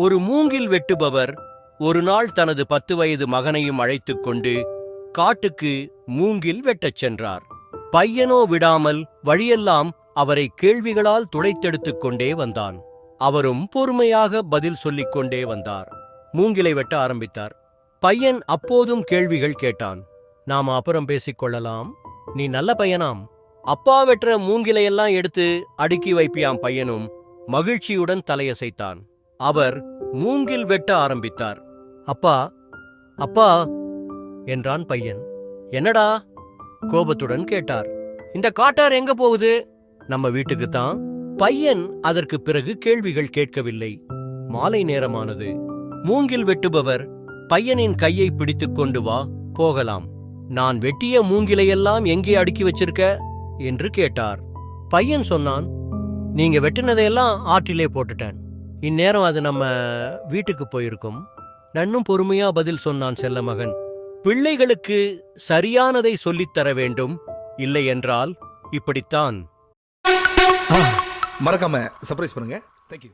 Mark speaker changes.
Speaker 1: ஒரு மூங்கில் வெட்டுபவர் ஒரு நாள் தனது பத்து வயது மகனையும் அழைத்துக் கொண்டு காட்டுக்கு மூங்கில் வெட்டச் சென்றார். பையனோ விடாமல் வழியெல்லாம் அவரை கேள்விகளால் துளைத்தெடுத்துக் கொண்டே வந்தான். அவரும் பொறுமையாக பதில் சொல்லிக் கொண்டே வந்தார். மூங்கிலை வெட்ட ஆரம்பித்தார். பையன் அப்போதும் கேள்விகள் கேட்டான். நாம் அப்புறம் பேசிக் கொள்ளலாம். நீ நல்ல பையனாம். அப்பா வெற்ற மூங்கிலையெல்லாம் எடுத்து அடுக்கி வைப்பியாம் பையனும். மகிழ்ச்சியுடன் தலையசைத்தான். அவர் மூங்கில் வெட்ட ஆரம்பித்தார். அப்பா அப்பா என்றான் பையன். என்னடா? கோபத்துடன் கேட்டார். இந்த காட்டார் எங்க போகுது? நம்ம வீட்டுக்குத்தான் பையன் அதற்கு பிறகு கேள்விகள் கேட்கவில்லை. மாலை நேரமானது. மூங்கில் வெட்டுபவர் பையனின் கையை பிடித்துக் கொண்டு வா போகலாம். நான் வெட்டிய மூங்கிலையெல்லாம் எங்கே அடுக்கி வச்சிருக்க? என்று கேட்டார். பையன் சொன்னான். நீங்க வெட்டினதையெல்லாம் ஆற்றிலே போட்டுட்டேன். இந்நேரம் அது நம்ம வீட்டுக்கு போயிருக்கும். நன்னும் பொறுமையா பதில் சொன்னான் செல்ல மகன் பிள்ளைகளுக்கு சரியானதை சொல்லித்தர வேண்டும். இல்லை என்றால் இப்படித்தான்.
Speaker 2: மறக்காம சர்ப்ரைஸ் பண்ணுங்க. தேங்க்யூ